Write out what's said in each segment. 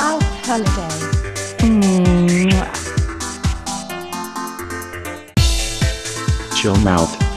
Mouth Holiday. Mm. Chill Mouth.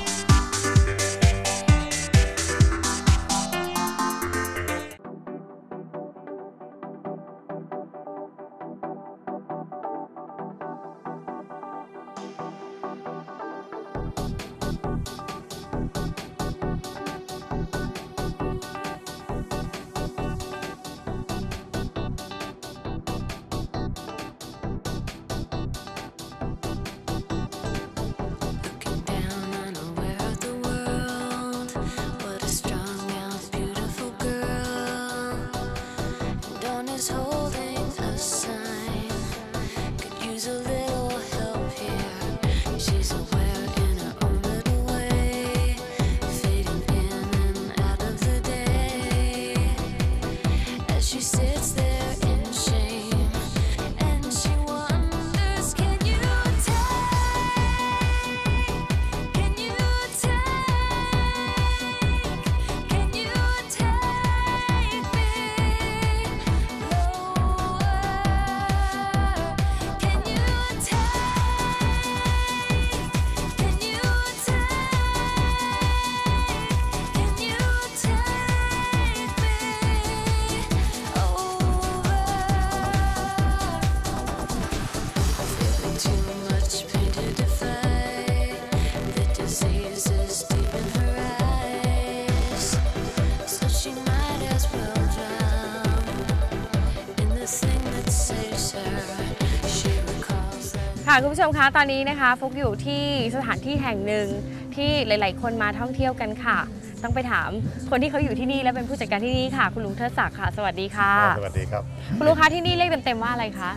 ค่ะคุณผู้ชมคะตอนนี้นะคะฟุกอยู่ที่สถานที่แห่งหนึ่งที่หลาย ๆ คนมาท่องเที่ยวกันค่ะ ต้องไปถามคนที่เขาอยู่ที่นี่และเป็นผู้จัดการที่นี่ค่ะ คุณลุงเทิดศักดิ์ค่ะ สวัสดีค่ะ สวัสดีครับคุณลุงคะที่นี่เรียกเต็ม ๆ ว่าอะไรคะ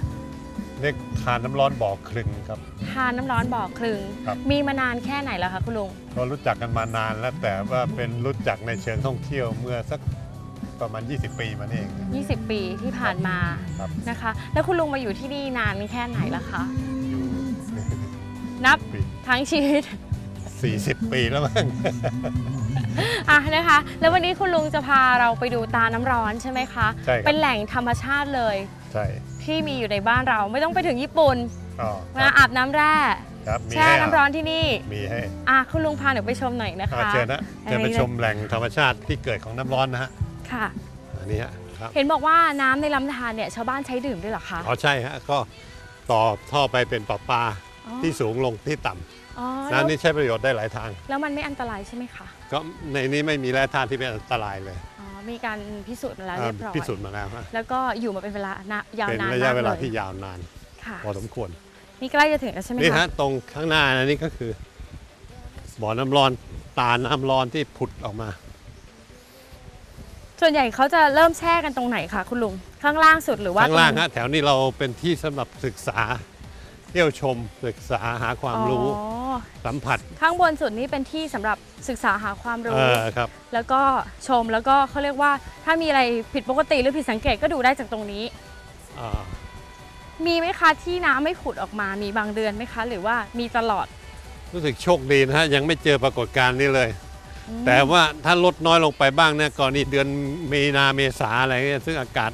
เรียกทานน้ำร้อนบ่อคลึงครับ ทานน้ำร้อนบ่อคลึง ครับ มีมานานแค่ไหนแล้วคะคุณลุงก็รู้จักกันมานานแล้วแต่ว่าเป็นรู้จักในเชิงท่องเที่ยวเมื่อสักประมาณ 20 ปีมานี่เอง20 ปีที่ผ่านมาครับ นะคะ แล้วคุณลุงมาอยู่ที่นี่นานแค่ไหนแล้วคะอยู่ นับปีทั้งชีวิต 40 ปีแล้วมั้ง อะนะคะ แล้ววันนี้คุณลุงจะพาเราไปดูตาน้ำร้อนใช่ไหมคะ ใช่ครับ เป็นแหล่งธรรมชาติเลยใช่ที่มีอยู่ในบ้านเราไม่ต้องไปถึงญี่ปุ่นอ๋อคมารับอาบน้ำแร่ครับมีแช่ให้น้ำร้อนที่นี่มีให้อะคุณลุงพาหนูไปชมหน่อยนะอ่าคะ เชิญนะอันจะนี้ไปชมแหล่งธรรมชาติที่เกิดของน้ำร้อนนะฮะค่ะ อันนี้ฮะครับเห็นบอกว่าน้ำในลำธารเนี่ยชาวบ้านใช้ดื่มด้วยเหรอคะ อ๋อใช่ฮะก็ต่อท่อไปเป็นปลาปลาอ๋อ ที่สูงลงที่ต่ำอ๋อแล้วน้ำนี้ใช้ประโยชน์ได้หลายทาง แล้วมันไม่อันตรายใช่ไหมคะก็ในนี้ไม่มีแร่ธาตุที่เป็นอันตรายเลยอ๋อมีการพิสูจน์มาแล้วอ่าเรียบร้อยพิสูจน์มาแล้วฮะแล้วก็อยู่มาเป็นเวลานายาวเป็นนานระยะมากเวลาเลยที่ยาวนานค่ะพอสมควรนี่ใกล้จะถึงแล้วใช่ไหมนี่คะฮะตรงข้างหน้านะนี่ก็คือบ่อน้ำร้อนตาน้ำร้อนที่ผุดออกมา ส่วนใหญ่เขาจะเริ่มแช่กันตรงไหนคะคุณลุงข้างล่างสุดหรือว่าข้างล่างตรฮะแถวนี้เราเป็นที่สำหรับศึกษา เที่ยวชมศึกษาหาความรู้อ๋อสัมผัสข้างบนสุดนี่เป็นที่สำหรับศึกษาหาความเอรู้อครับ แล้วก็ชมแล้วก็เขาเรียกว่าถ้ามีอะไรผิดปกติหรือผิดสังเกตก็ดูได้จากตรงนี้ อ่ามีไหมคะที่น้ำไม่ผุดออกมามีบางเดือนไหมคะ หรือว่ามีตลอดรู้สึกโชคดีนะฮะยังไม่เจอปรากฏการณ์นี้เลย อืมแต่ว่าถ้าลดน้อยลงไปบ้างเนี่ยก่อนนี้เดือนมีนาเมษาอะไรเงี้ยซึ่งอากาศ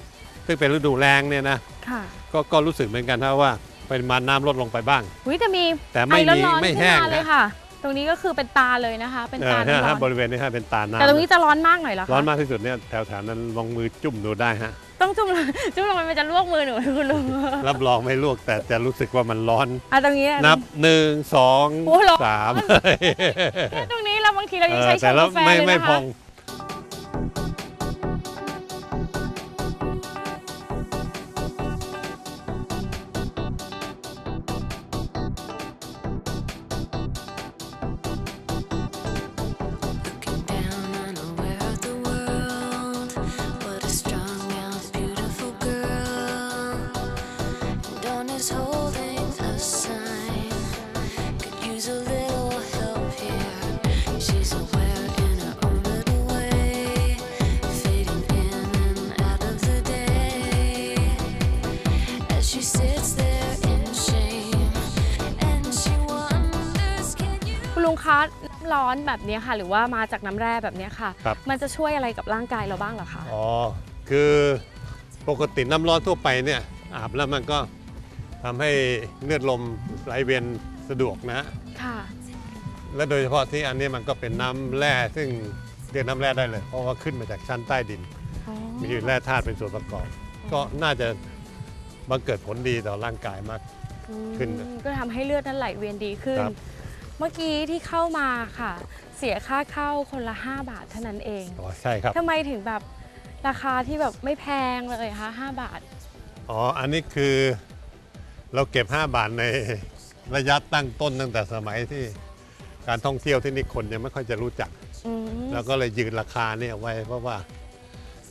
ซึ่งเป็นฤดูแรงเนี่ยนะ ค่ะ ก็ก็รู้สึกเหมือนกันนะว่า ปริมาณน้ำลดลงไปบ้างหุยแต่มีแต่ไม่ไอมีร้อนๆไม่ขึ้นแห้งมาเลยนะค่ะ ตรงนี้ก็คือเป็นตาเลยนะคะ เป็นเอตาอน้ำร้ฮะอนบริเวณนี้ฮะเป็นตาน้ำแต่ตรงนี้จะร้อนมากหน่อยเหรอคะร้อนมากที่สุดเนี่ยแถวๆนั้นลองมือจุ่มดูได้ฮะ ต้องจุ่มจุ่มลงไปมันจะลวกมือหนูไหมคุณลุงรับรองไม่ลวกแต่จะรู้สึกว่ามันร้อน อะตรงนี้ นับหนึ่งสองโอ้ร้อน สามแค่ตรงนี้เราบางทีเราเอยังอใช้ชแต่งแล้วกาแฟไม่เลยไม่นะพอคะง ร้อนแบบนี้ค่ะ หรือว่ามาจากน้ำแร่แบบนี้ค่ะ ครับ มันจะช่วยอะไรกับร่างกายเราบ้างเหรอคะ อ๋อ คือปกติน้ำร้อนทั่วไปเนี่ยอาบแล้วมันก็ทำให้เลือดลมไหลเวียนสะดวกนะค่ะ และโดยเฉพาะที่อันนี้มันก็เป็นน้ำแร่ซึ่งเรียกน้ำแร่ได้เลย เพราะว่าขึ้นมาจากชั้นใต้ดิน อ๋อ มีแร่ธาตุเป็นส่วนประกอบ ก็น่าจะบังเกิดผลดีต่อร่างกายมากขึ้นอืมก็ทำให้เลือดนั้นไหลเวียนดีขึ้น ครับเมื่อกี้ที่เข้ามาค่ะ เสียค่าเข้าคนละ 5 บาทเท่านั้นเองอ๋อใช่ครับทำไมถึงแบบราคาที่แบบไม่แพงเลยคะ5บาท อ๋อ อันนี้คือเราเก็บ 5 บาทในระยะตั้งต้นตั้งแต่สมัยที่การท่องเที่ยวที่นี่คนยังไม่ค่อยจะรู้จักอืมแล้วก็เลยยืนราคาเนี่ยไว้เพราะว่า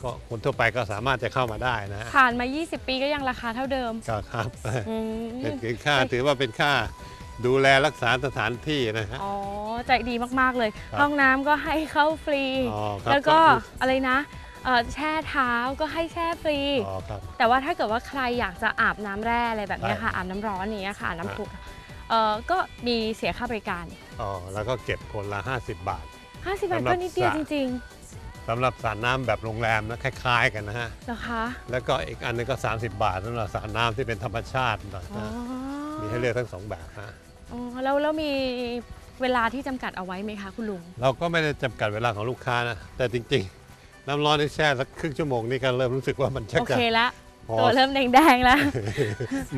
ก็คนทั่วไปก็สามารถจะเข้ามาได้นะฮะผ่านมา 20 ปีก็ยังราคาเท่าเดิม ก็ครับอืมเป็นค่าถือว่าเป็นค่า ดูแลรักษาสถานที่นะฮะ อ๋อ ใจดีมากๆเลย ครับห้องน้ำก็ให้เข้าฟรี อ๋อครับแล้วก็อะไรนะเอ่อแช่เท้าก็ให้แช่ฟรี อ๋อครับ แต่ว่าถ้าเกิดว่าใครอยากจะอาบน้ำแร่อะไรแบบเนี้ยค่ะได้อาบน้ำร้อนอย่างเงี้ยค่ะอาบอ่าน้ำผุดเอ่อก็มีเสียค่าบริการ อ๋อแล้วก็เก็บคนละ 50 บาท 50 บาทสำหรับก็นิดเดียวสระจริงสำหรับสระน้ำแบบโรงแรมนะคล้ายๆกันนะฮะ ๆเหรอคะแล้วก็อีกอันหนึงก็ 30 บาทสำหรับสระน้ำที่เป็นธรรมชาตินะอ๋อฮะมีให้เลือกทั้งสองแบบฮะ อ๋อแล้วแล้วมีเวลาที่จำกัดเอาไว้ไหมคะคุณลุง เราก็ไม่ได้จำกัดเวลาของลูกค้านะ แต่จริงๆ น้ำร้อนที่แช่สักครึ่งชั่วโมงนี่ก็เริ่มรู้สึกว่ามันชักโอจะเคละ พอตัวเริ่มแดงๆแล้ว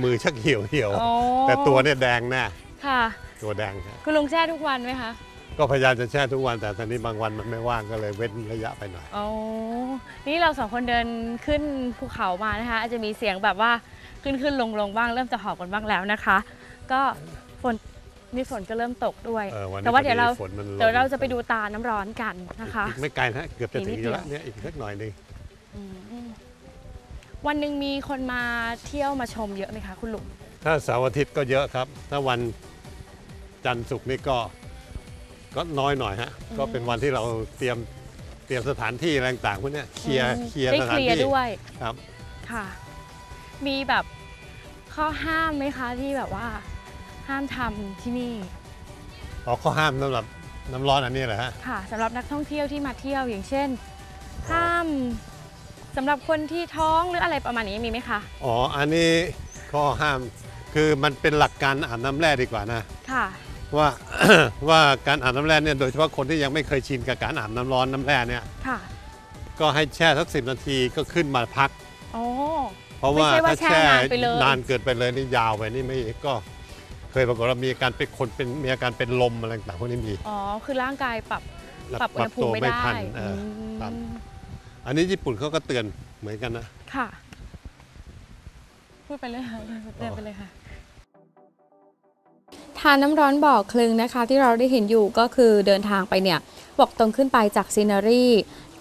มือชักเหี่ยวเหี่ยวๆอ๋อ แต่ตัวเนี่ยแดงแน่ค่ะ ตัวแดงฮะคุณลุงแช่ทุกวันไหมคะ ก็พยายามจะแช่ทุกวันแต่ตอนนี้บางวันมันไม่ว่างก็เลยเว้นระยะไปหน่อย อ๋อ นี่เราสองคนเดินขึ้นภูเขามานะคะ อาจจะมีเสียงแบบว่าขึ้นขึ้นลงลงบ้างเริ่มจะหอบกันบ้างแล้วนะคะ ก็ ฝนนี่ฝนก็เริ่มตกด้วย เออวันนี้แต่ว่าเดี๋ยวเราพอฝนมันลง เดี๋ยวเราจะไปดูตาน้ำร้อนกันนะคะ อีกไม่ไกลนะเกือบจะถึงอีกนิดอยู่แล้วเดียวเนี่ยอีกสักหน่อยหนึงอืมวันหนึ่งมีคนมาเที่ยวมาชมเยอะไหมคะ คุณลุงถ้าเสาร์อาทิตย์ก็เยอะครับ ถ้าวันจันทร์ศุกร์นี่ก็ก็น้อยหน่อยฮะก็เป็นวันที่เราเตรียมเตรียมสถานที่อะไรต่างๆพวกเนี้ยเคลียร์อืมเคลียร์ได้สถานเคลียร์ที่ด้วยครับ ค่ะ มีแบบข้อห้ามไหมคะที่แบบว่า ห้ามทำที่นี่อ๋อข้อห้ามสำหรับน้ำร้อนอันนี้เหรอฮะ ค่ะสำหรับนักท่องเที่ยวที่มาเที่ยวอย่างเช่น ห้ามสำหรับคนที่ท้องหรืออะไรประมาณนี้มีไหมคะอ๋อ อันนี้ข้อห้ามคือมันเป็นหลักการอาบน้ำแร่ดีกว่านะ ค่ะ ว่า ว่าการอาบน้ำแร่เนี่ยโดยเฉพาะคนที่ยังไม่เคยชินกับการอาบน้ำร้อนน้ำแร่เนี่ย ค่ะก็ให้แช่สักสินาทีก็ขึ้นมาพัก โอ้ เพราะว่าไม่ใช่ว่าถ้าแช่นานไปเลย นานเกินไปเลยนี่ยาวไปนี่ไม่ก็ เคยปรากฏว่ามีอาการเป็นคนเป็นมีอาการเป็นลมอะไรต่างๆพวกนี้มีอ๋อ คือร่างกายปรับปรับอุณหภูมิไม่ได้ทันเอออืมครับอันนี้ญี่ปุ่นเขาก็เตือนเหมือนกันนะ ค่ะ พูดไปเลยค่ะเดินไปเลยค่ะทานน้ำร้อนบ่อคลึงนะคะ ที่เราได้เห็นอยู่ก็คือเดินทางไปเนี่ยบอกตรงขึ้นไปจากซีนารี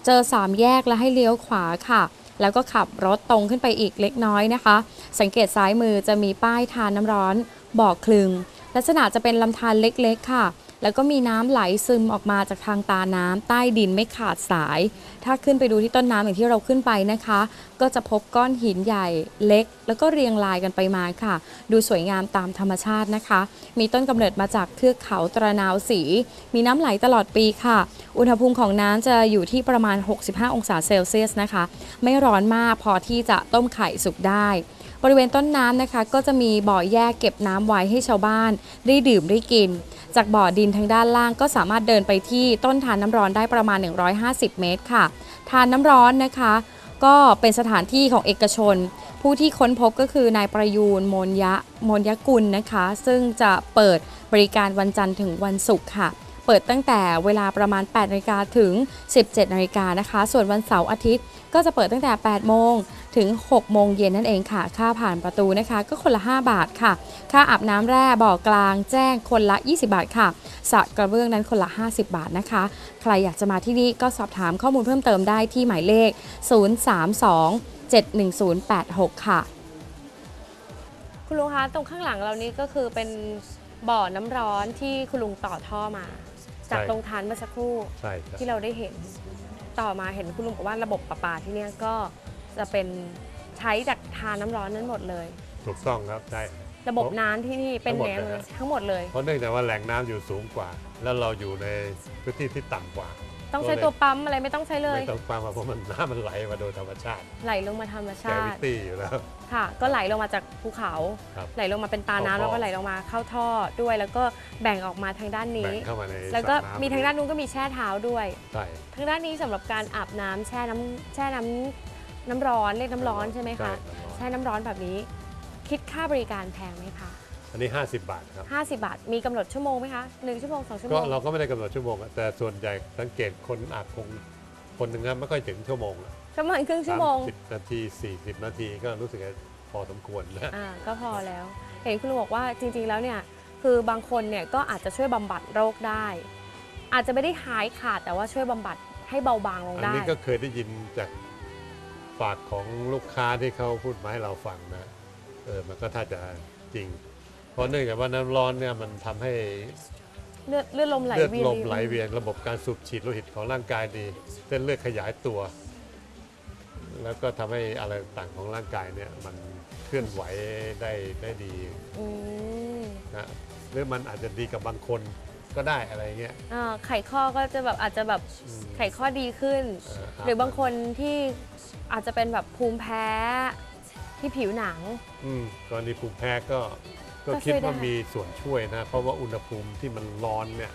เจอสามแยกแล้วให้เลี้ยวขวาค่ะ แล้วก็ขับรถตรงขึ้นไปอีกเล็กน้อยนะคะ สังเกตซ้ายมือจะมีป้ายทานน้ำร้อน บ่อคลึง ลักษณะจะเป็นลำธารเล็กๆ ค่ะ แล้วก็มีน้ำไหลซึมออกมาจากทางตาน้ำใต้ดินไม่ขาดสาย ถ้าขึ้นไปดูที่ต้นน้ำอย่างที่เราขึ้นไปนะคะ ก็จะพบก้อนหินใหญ่เล็ก แล้วก็เรียงรายกันไปมาค่ะ ดูสวยงามตามธรรมชาตินะคะ มีต้นกำเนิดมาจากเทือกเขาตระนาวสี มีน้ำไหลตลอดปีค่ะ อุณหภูมิของน้ำจะอยู่ที่ประมาณ 65 องศาเซลเซียสนะคะ ไม่ร้อนมากพอที่จะต้มไข่สุกได้ บริเวณต้นน้ำนะคะ ก็จะมีบ่อแยกเก็บน้ำไว้ให้ชาวบ้าน ได้ดื่มได้กิน จากบ่อดินทางด้านล่างก็สามารถเดินไปที่ต้นทานน้ำร้อนได้ประมาณ 150 เมตรค่ะ ทานน้ำร้อนนะคะ ก็เป็นสถานที่ของเอกชน ผู้ที่ค้นพบก็คือนายประยูนมนยะมนยกุลนะคะ ซึ่งจะเปิดบริการวันจันทร์ถึงวันศุกร์ค่ะเปิดตั้งแต่เวลาประมาณ 8นาฬิกาถึง 17นาฬิกานะคะ ส่วนวันเสาร์อาทิตย์ก็จะเปิดตั้งแต่ 8 โมง ถึง 6 โมงเย็นนั่นเองค่ะ ค่าผ่านประตูนะคะ ก็คนละ 5 บาทค่ะ ค่าอาบน้ำแร่บ่อกลางแจ้งคนละ 20 บาทค่ะสระกระเบื้องนั้นคนละ 50 บาทนะคะ ใครอยากจะมาที่นี่ก็สอบถามข้อมูลเพิ่มเติมได้ที่หมายเลข 032 71086 ค่ะ คุณลุงคะตรงข้างหลังเรานี้ก็คือเป็นบ่อน้ำร้อนที่คุณลุงต่อท่อมา จากใช่ตรงทานเมื่อสักครู่ใช่ครับที่เราได้เห็นต่อมาเห็นคุณลุงบอกว่าระบบประปาที่เนี่ยก็ จะเป็นใช้จากทานน้ำร้อนนั้นหมดเลย ถูกต้องครับใช่ ระบบน้ำที่นี่เป็นทั้งหมดแนวเลยฮะ ทั้งหมดเลย เพราะเนื่องจากว่าแหล่งน้ำอยู่สูงกว่า แล้วเราอยู่ในพื้นที่ที่ต่ำกว่าต้องใช้ตัวปั๊มอะไรไม่ต้องใช้เลย ไม่ต้องฟังมาเพราะมันน้ำมันไหลมาโดยธรรมชาติไหลลงมาธรรมแกชาวิติ ตี้อยู่แล้ว ค่ะ ก็ไหลลงมาจากภูเขา ครับไหลลงมาเป็นตาน้ำเข้าท่อ แล้วก็ไหลลงมาเข้าท่อด้วย แล้วก็แบ่งออกมาทางด้านแบ่นี้ งเข้ามาในแล้วก็สระน้ำมีทางด้านนู้นก็มีแช่เท้าด้วย ใช่ทางด้านนี้สำหรับการอาบน้ำแช่น้ำแช่น้ำ น้ำร้อนเรียกน้ำร้อนใช่ไหมคะใช่แช่น้ำร้อนแบบนี้ คิดค่าบริการแพงไหมคะอันนี้ 50 บาทครับ50 บาท มีกำหนดชั่วโมงไหมคะ1ชั่วโมง2ชั่วโมก็งเราก็ไม่ได้กำหนดชั่วโมงอะแต่ส่วนใหญ่สังเกตคนอาบคงคนหนึ่งนะไม่ค่อยถึงชั่วโมงประมาณครึ่งชั่วโมงสิบนาที 40 นาทีก็รู้สึกว่าพอสมควรนะอ่าก็พอแล้ว เห็นคุณลุงบอกว่าจริง ๆ แล้วเนี่ยคือบางคนเนี่ยก็อาจจะช่วยบำบัดโรคได้ อาจจะไม่ได้หายขาดแต่ว่าช่วยบำบัดให้เบาบางลงอันได้นี้ก็เคยได้ยินจาก ปากของลูกค้าที่เขาพูดมาให้เราฟังนะเออมันก็ถ้าจะจริง เพราะเนื่องจากว่าน้ำร้อนเนี่ยมันทำให้เลือดเลือดลมไหลเลือดเวียนลมไหลเวียนระบบการสูบฉีดโลหิตของร่างกายดีเส้นเลือดขยายตัว แล้วก็ทำให้อะไรต่างๆของร่างกายเนี่ยมันเคลื่อนไหวได้ได้ดีอืมนะหรือมันอาจจะดีกับบางคน ก็ได้อะไรเงี้ย อ่าไขข้อก็จะแบบอาจจะแบบอืมไขข้อดีขึ้น เอ่อหรือบางคนที่อาจจะเป็นแบบภูมิแพ้ที่ผิวหนัง อืมกรณีภูมิแพ้ก็ก็ก็คิดช่วยได้ว่ามีส่วนช่วยนะ เพราะว่าอุณหภูมิที่มันร้อนเนี่ย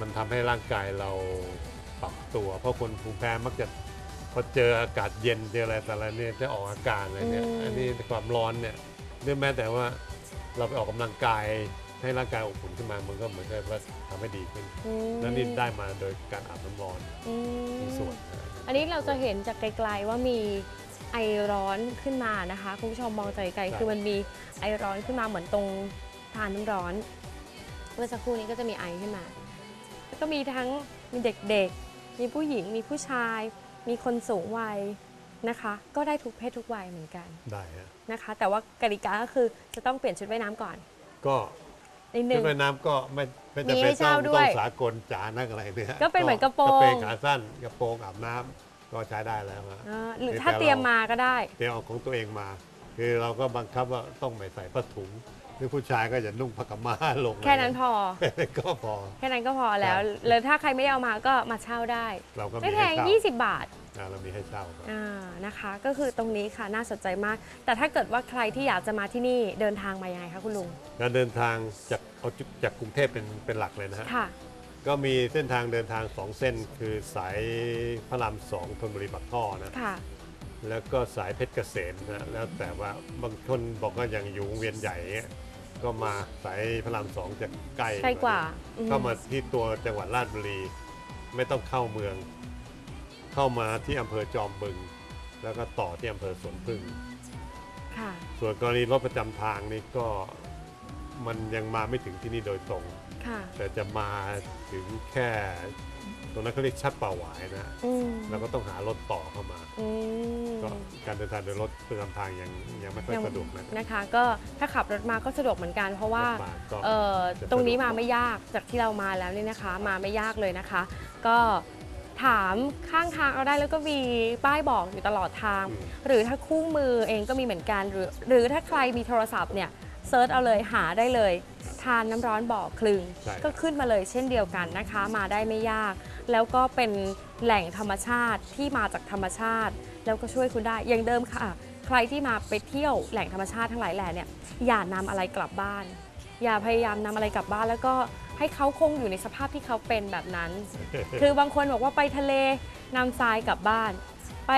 มันทำให้ร่างกายเราปรับตัว เพราะคนภูมิแพ้มักจะพอเจออากาศเย็นเจออะไรแต่ละเนี่ยจะออกอาการอะไรเนี่ย อืม อันนี้ความร้อนเนี่ยหรือแม้แต่ว่าเราไปออกกำลังกาย ให้ร่างกายอบอุ่นขึ้นมามันก็เหมือนกับว่าทำให้ดีขึ้นอืมนั่นนี่ได้มาโดยการอาบน้ำร้อนอืมมีส่วนนะอันนี้เราจะเห็นจากไกลๆว่ามีไอร้อนขึ้นมานะคะคุณผู้ชมมองจากไกลๆคือมันมีไอร้อนขึ้นมาเหมือนตรงทานน้ำร้อน เมื่อสักครู่นี้ก็จะมีไอขึ้นมาแล้วก็มีทั้งมีเด็กๆ มีผู้หญิงมีผู้ชาย มีคนสูงวัยนะคะ ก็ได้ทุกเพศทุกวัยเหมือนกันได้ฮะนะคะ แต่ว่ากติกาก็คือจะต้องเปลี่ยนชุดว่ายน้ำก่อน ก็ นิดนึชุดง ว่ายน้ำก็ไม่ไม่จำมีเป็ให้นเช่าต้องด้วยต้องสากลจ๋านักอะไรเนี่ยก็เป็นเหมือนกระโปรง กระเปรงขาสั้นกระโปรงอาบน้ำก็ใช้ได้แล้วฮะ อ่าหรือแต่ถ้าเราเตรียมมาก็ได้ เตรียมเอาของตัวเองมา คือเราก็บังคับว่าต้องไม่ใส่ผ้าถุงห รือผู้ชายก็จะนุ่งผ้ากำมาลงแค่นั้นพอแค่นั้นก็พอ แค่นั้นก็พอแล้วครับแล้วถ้าใครไม่ได้เอามาก็มาเช่าได้ เราก็มีไม่แพให้งเช่า20 บาทอ่าเรามีให้เช่าครับอ่านะคะ ก็คือตรงนี้ค่ะน่าสนใจมาก แต่ถ้าเกิดว่าใครที่อยากจะมาที่นี่เดินทางมายังไงคะคุณลุงการเดินทางจากเอาจุจากกรุงเทพเป็นเป็นหลักเลยนะฮะค่ะก็มีเส้นทางเดินทางสองเส้น คือสายพระรามสองธนบุรีปักท่อนะค่ะแล้วก็สายเพชรเกษมนะแล้วแต่ว่าบางคนบอกว่าอย่างอยู่วงเวียนใหญ่เงี้ย ก็มาสายพระรามสองจะใกล้ใกล้กว่าอืม เข้ามาที่ตัวจังหวัดราชบุรี ไม่ต้องเข้าเมือง เข้ามาที่อำเภอจอมบึง แล้วก็ต่อที่อำเภอสวนพึ่ง ค่ะ ส่วนกรณีรถประจำทางนี่ก็มันยังมาไม่ถึงที่นี่โดยตรง ค่ะ แต่จะมาถึงแค่ ตรงนั้นเขาเรียกชัดป่าหวายนะอืมเราก็ต้องหารถต่อเข้ามา อืมก็การเดินทางโดยรถประจำทางยังยังไม่ค่อยยังสะดวกนะครับนะคะ ก็ถ้าขับรถมาก็สะดวกเหมือนกัน เพราะว่า รถมาก็ เอ่อจะตรงนี้สะดวกมาไม่ยากจากที่เรามาแล้วเนี่ยนะคะ มาไม่ยากเลยนะคะ ก็ถามข้างทางเอาได้แล้วก็มีป้ายบอกอยู่ตลอดทางอืมหรือถ้าคู่มือเองก็มีเหมือนกัน หรือ หรือถ้าใครมีโทรศัพท์เนี่ยเซิร์ชเอาเลยหาได้เลย ทานน้ำร้อนบ่อคลึง ใช่ก็ขึ้นมาเลยเช่นเดียวกันนะคะ มาได้ไม่ยาก แล้วก็เป็นแหล่งธรรมชาติที่มาจากธรรมชาติ แล้วก็ช่วยคุณได้อย่างเดิมค่ะ ใครที่มาไปเที่ยวแหล่งธรรมชาติทั้งหลายแหล่เนี่ยอย่านำอะไรกลับบ้าน อย่าพยายามนำอะไรกลับบ้าน แล้วก็ให้เขาคงอยู่ในสภาพที่เขาเป็นแบบนั้น คือบางคนบอกว่าไปทะเลนำทรายกลับบ้าน ไป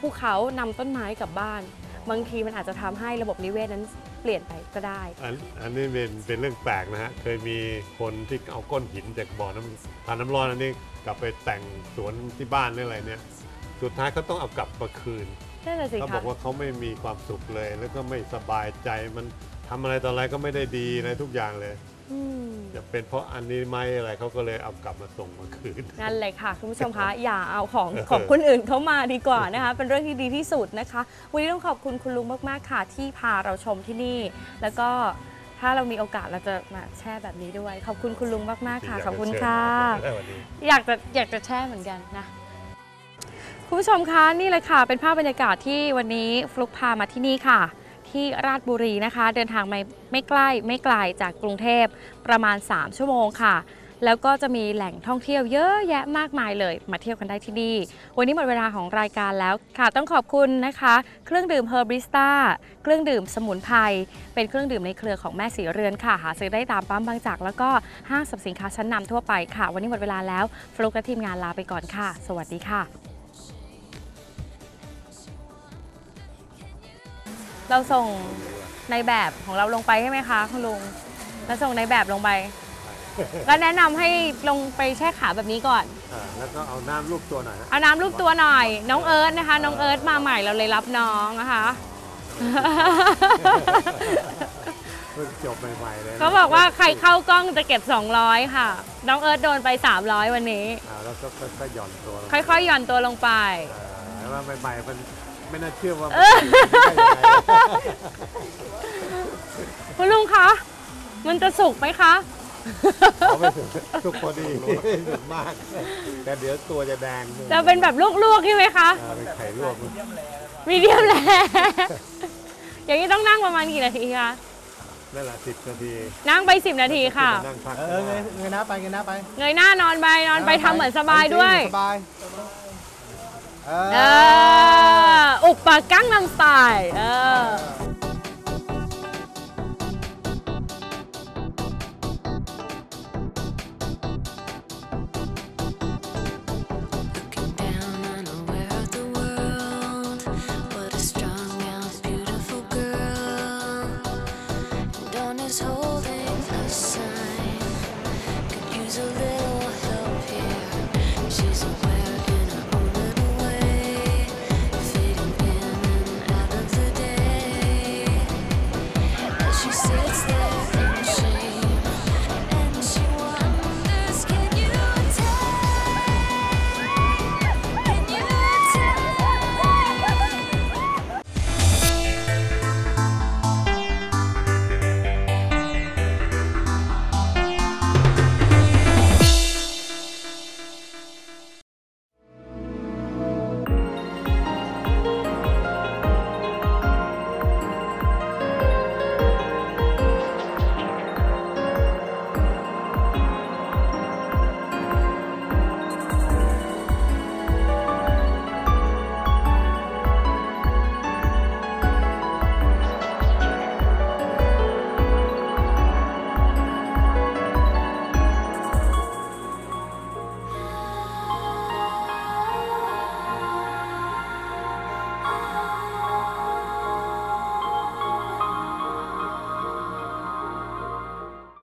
ภูเขานำต้นไม้กลับบ้าน บางทีมันอาจจะทำให้ระบบนิเวศนั้นเปลี่ยนไปก็ได้อันอันนี้เป็นเป็นเรื่องแปลกนะฮะเคยมีคนที่เอาก้อนหินจากบ่อน้ำทานน้ำร้อนอันนี้ กลับไปแต่งสวนที่บ้านหรืออะไรเนี่ย สุดท้ายเขาต้องเอากลับมาคืนนั่นแหละสิเขาบคะอกว่าเขาไม่มีความสุขเลย แล้วก็ไม่สบายใจมันทำอะไรต่ออะไรก็ไม่ได้ดีอะไรทุกอย่างเลยอืมจะเป็นเพราะอันนี้ไหมอะไรเขาก็เลยเอากลับมาส่งมาคืน นั่นเลยค่ะคุณผู้ชมคะ อย่าเอาของของคนอื่นเข้ามาดีกว่านะคะ เป็นเรื่องที่ดีที่สุดนะคะ วันนี้ต้องขอบคุณคุณลุงมาก ๆ ค่ะ ที่พาเราชมที่นี่ แล้วก็ ถ้าเรามีโอกาสเราจะมาแช่แบบนี้ด้วย ขอบคุณคุณลุงมากๆค่ะขอบคุณค่ะได้วันนี้อยากจะอยากจะแช่เหมือนกันนะคุณผู้ชมคะนี่เลยค่ะ เป็นภาพบรรยากาศที่วันนี้ฟลุกพามาที่นี่ค่ะ ที่ราชบุรีนะคะ เดินทางไม่ไม่ใกล้ไม่ไกลจากกรุงเทพประมาณ 3 ชั่วโมงค่ะ แล้วก็จะมีแหล่งท่องเที่ยวเยอะแยะมากมายเลย มาเที่ยวกันได้ที่นี่ วันนี้หมดเวลาของรายการแล้วค่ะต้องขอบคุณนะคะ เครื่องดื่มเฮอร์บริสตาเครื่องดื่มสมุนไพรเป็นเครื่องดื่มในเครือของแม่สีเรือนค่ะ หาซื้อได้ตามปั๊มบางจาก แล้วก็ห้างสรรพสินค้าชั้นนำทั่วไปค่ะ วันนี้หมดเวลาแล้วฟลุกและทีมงานลาไปก่อนค่ะ สวัสดีค่ะเราส่งในแบบของเราลงไปใช่ไหมคะคุณลุง แล้วส่งในแบบลงไป แล้วแนะนำให้ลงไปแช่ขาแบบนี้ก่อน อ่าแล้วก็เอาน้ำลูบตัวหน่อยฮะเอาน้ำรูปตัวหน่อย น้องเอิร์ธนะคะ น้องเอิร์ธมาใหม่เราเลยรับน้องนะคะ เพิ่งจบใหม่ๆเลยนะเขาบอกว่าใครเข้ากล้องจะเก็บ 200 ค่ะ น้องเอิร์ธโดนไป 300 วันนี้ อ่าแล้วก็ค่อยๆหย่อนตัวลงค่อยๆหย่อนตัวลงไป อ่าแล้วว่าใหม่ๆมันไม่น่าเชื่อว่ามันเออได้ยังไง คุณลุงคะ มันจะสุกไหมคะ เอาไม่ถึงทุกพอดีสุดมาก แต่เดี๋ยวตัวจะแดงจะเป็นแบบลวกๆใช่ไหมคะอ่าเป็นไข่ลวกมีเดียมแลอย่างนี้ต้องนั่งประมาณกี่นาทีคะนั่นแหละสิบนาทีนั่งไป 10 นาทีค่ะนั่งพักเออเงยเงยหน้าไปเงยหน้าไปเงยหน้านอนไปนอนไปทำเหมือนสบายด้วย สบายเอเออ ออุปปะกั้งนำสไตล์เออ